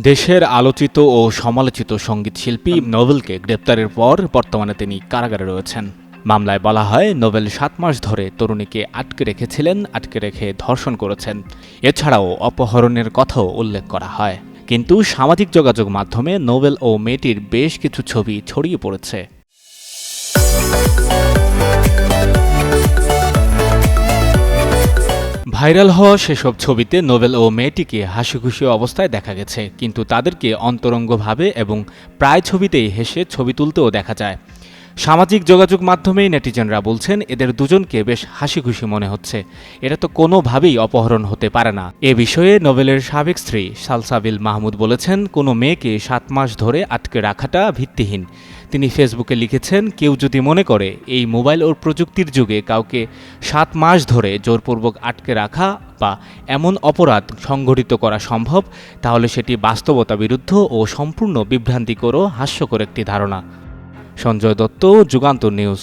দেশের আলোচিত ও সমালোচিত সংগীত শিল্পী নোবেলকে গ্রেপ্তারের পর বর্তমানে তিনি কারাগারে রয়েছেন। মামলায় বলা হয় নোবেল সাত মাস ধরে তরুণীকে আটকে রেখেছিলেন, আটকে রেখে ধর্ষণ করেছেন। এছাড়াও অপহরণের কথাও উল্লেখ করা হয়। কিন্তু সামাজিক যোগাযোগ মাধ্যমে নোবেল ও মেয়েটির বেশ কিছু ছবি ছড়িয়ে পড়েছে। ভাইরাল হওয়া সেসব ছবিতে নোবেল ও মেয়েটিকে হাসিখুশি অবস্থায় দেখা গেছে, কিন্তু তাদেরকে অন্তরঙ্গভাবে এবং প্রায় ছবিতেই হেসে ছবি তুলতেও দেখা যায়। সামাজিক যোগাযোগ মাধ্যমেই নেটিজেনরা বলছেন, এদের দুজনকে বেশ হাসিখুশি মনে হচ্ছে। এটা তো কোনোভাবেই অপহরণ হতে পারে না। এ বিষয়ে নোবেলের সাবেক স্ত্রী সালসাবিল মাহমুদ বলেছেন, কোনো মেয়েকে সাত মাস ধরে আটকে রাখাটা ভিত্তিহীন। তিনি ফেসবুকে লিখেছেন, কেউ যদি মনে করে এই মোবাইল ও প্রযুক্তির যুগে কাউকে সাত মাস ধরে জোরপূর্বক আটকে রাখা বা এমন অপরাধ সংঘটিত করা সম্ভব, তাহলে সেটি বাস্তবতা বিরুদ্ধ ও সম্পূর্ণ বিভ্রান্তিকর ও হাস্যকর একটি ধারণা। সঞ্জয় দত্ত যুগান্তর নিউজ।